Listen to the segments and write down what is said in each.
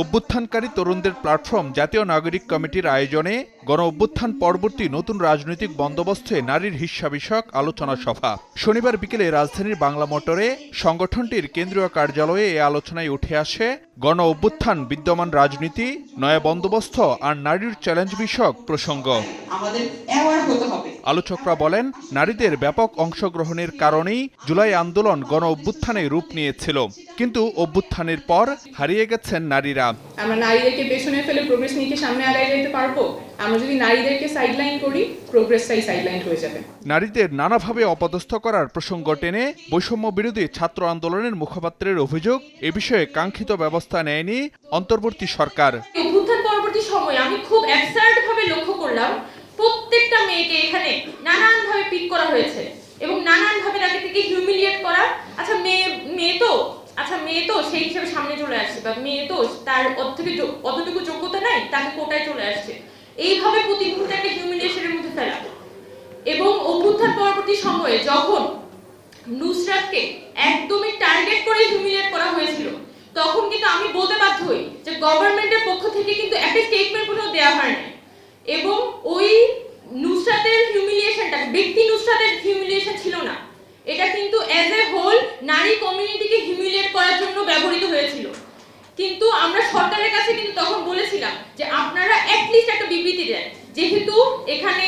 অভ্যুত্থানকারী তরুণদের প্ল্যাটফর্ম জাতীয় নাগরিক কমিটির আয়োজনে গণ অভ্যুত্থান পরবর্তী নতুন রাজনৈতিক বন্দোবস্তে নারীর হিস্সা বিষয়ক আলোচনা সভা। শনিবার বিকেলে রাজধানীর বাংলা মোটরে সংগঠনটির কেন্দ্রীয় কার্যালয়ে এ আলোচনায় উঠে আসে গণ অভ্যুত্থান বিদ্যমান রাজনীতি নয়া বন্দোবস্ত আর নারীর চ্যালেঞ্জ বিষয়ক প্রসঙ্গ। আমাদের হতে হবে। আলোচকরা বলেন নারীদের ব্যাপক অংশগ্রহণের কারণেই জুলাই আন্দোলন গণ অভ্যুত্থানে রূপ নিয়েছিল। কিন্তু অভ্যুত্থানের পর হারিয়ে গেছেন নারীরা। আমরা নারীদেরকে পেছনে ফেলে প্রোগ্রেস নিয়ে সামনে আগায় যেতে পারব? আমরা যদি নারীদেরকে সাইডলাইন করি প্রোগ্রেসটাই সাইডলাইন হয়ে যাবে। নারীদের নানাভাবে অপদস্থ করার প্রসঙ্গ টেনে বৈষম্য বিরোধী ছাত্র আন্দোলনের মুখপাত্রের অভিযোগ এ বিষয়ে কাঙ্ক্ষিত ব্যবস্থা নেয়নি অন্তর্বর্তী সরকার। অভ্যুত্থান পরবর্তী সময়ে আমি খুব অ্যাবসার্ড ভাবে লক্ষ্য করলাম প্রত্যেকটা মেয়েকে এখানে নানান ভাবে পিক করা হয়েছে এবং নানান ভাবে তাকে থেকে হিউমিলিয়েট করা। আচ্ছা মেয়ে মেয়ে তো আচ্ছা মেয়ে তো সেই হিসেবে সামনে চলে আসছে বা মেয়ে তো তার অত থেকে অতটুকু যোগ্যতা নাই, তাকে কোটায় চলে আসছে। এইভাবে প্রতি মুহূর্তে একটা হিউমিলিয়েশনের মধ্যে ফেলা। এবং অভ্যুত্থান পরবর্তী সময়ে যখন নুসরাতকে একদমই টার্গেট করে হিউমিলিয়েট করা হয়েছিল, তখন কিন্তু আমি বলতে বাধ্য হই যে গভর্নমেন্টের পক্ষ থেকে কিন্তু একটা স্টেটমেন্ট কোনো দেওয়া হয় না এবং ওই নুসরাতের হিউমিলিয়েশনটা ব্যক্তি নুসরাতের হিউমিলিয়েশন ছিল না। এটা কিন্তু অ্যাজ এ হোল নারী কমিউনিটিকে হিউমিলিয়েট করার জন্য ব্যবহৃত হয়েছিল। কিন্তু আমরা সরকারের কাছে কিন্তু তখন বলেছিলাম যে আপনারা অ্যাটলিস্ট একটা বিবৃতি দেন। যেহেতু এখানে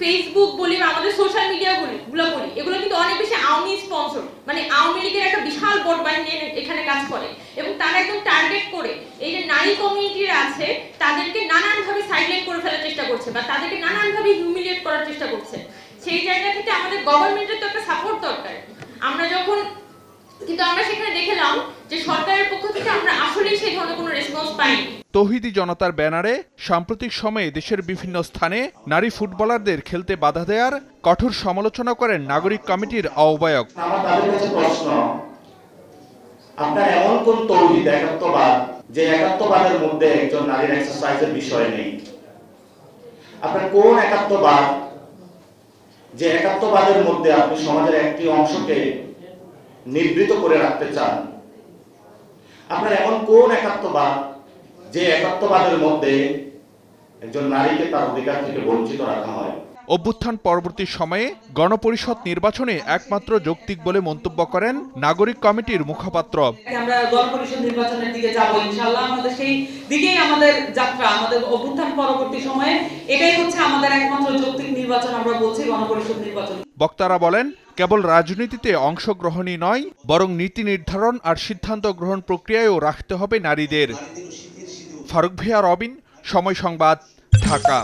ফেসবুক বলি বা আমাদের সোশ্যাল মিডিয়া বলি গুলো বলি, এগুলো কিন্তু অনেক বেশি আওয়ামী স্পন্সর মানে আওয়ামী লীগের একটা বিশাল বোর্ড বাহিনী এখানে কাজ করে এবং তারা একদম টার্গেট করে এই যে নারী কমিউনিটির আছে, তাদেরকে নানানভাবে সাইডলাইন করে ফেলার চেষ্টা করছে বা তাদেরকে নানানভাবে হিউমিলিয়েট করার চেষ্টা করছে। সেই জায়গা থেকে আমাদের গভর্নমেন্টের তো একটা সাপোর্ট দরকার। আমরা যখন, কিন্তু আমরা সেখানে দেখলাম যে সরকারের পক্ষ থেকে আমরা আসলেই সেই ধরনের কোনো রেসপন্স পাইনি। তৌহিদি জনতার ব্যানারে সাম্প্রতিক সময়ে দেশের বিভিন্ন স্থানে নারী ফুটবলারদের খেলতে বাধা দেওয়ার কঠোর সমালোচনা করেন নাগরিক কমিটির আহ্বায়ক। যে একাত্মবাদের মধ্যে আপনি সমাজের একটি অংশকে নিবৃত করে রাখতে চান? আপনার এমন কোন একাত্মবাদ যে একাত্মবাদের মধ্যে একজন নারীকে তার অধিকার থেকে বঞ্চিত রাখা হয়। অভ্যুত্থান পরবর্তী সময়ে গণপরিষদ নির্বাচনে একমাত্র যৌক্তিক বলে মন্তব্য করেন নাগরিক কমিটির মুখপাত্র। আমরা গণপরিষদ নির্বাচনের দিকে যাব ইনশাআল্লাহ। আমাদের সেই দিকেই আমাদের যাত্রা আমাদের অভ্যুত্থান পরবর্তী সময়ে। এটাই হচ্ছে আমাদের একমাত্র যৌক্তিক নির্বাচন আমরা বলছি গণপরিষদ নির্বাচন। বক্তারা বলেন কেবল রাজনীতিতে অংশগ্রহণই নয় বরং নীতি নির্ধারণ আর সিদ্ধান্ত গ্রহণ প্রক্রিয়ায়ও রাখতে হবে নারীদের। ফারুক ভিয়া রবিন। সময় সংবাদ ঢাকা।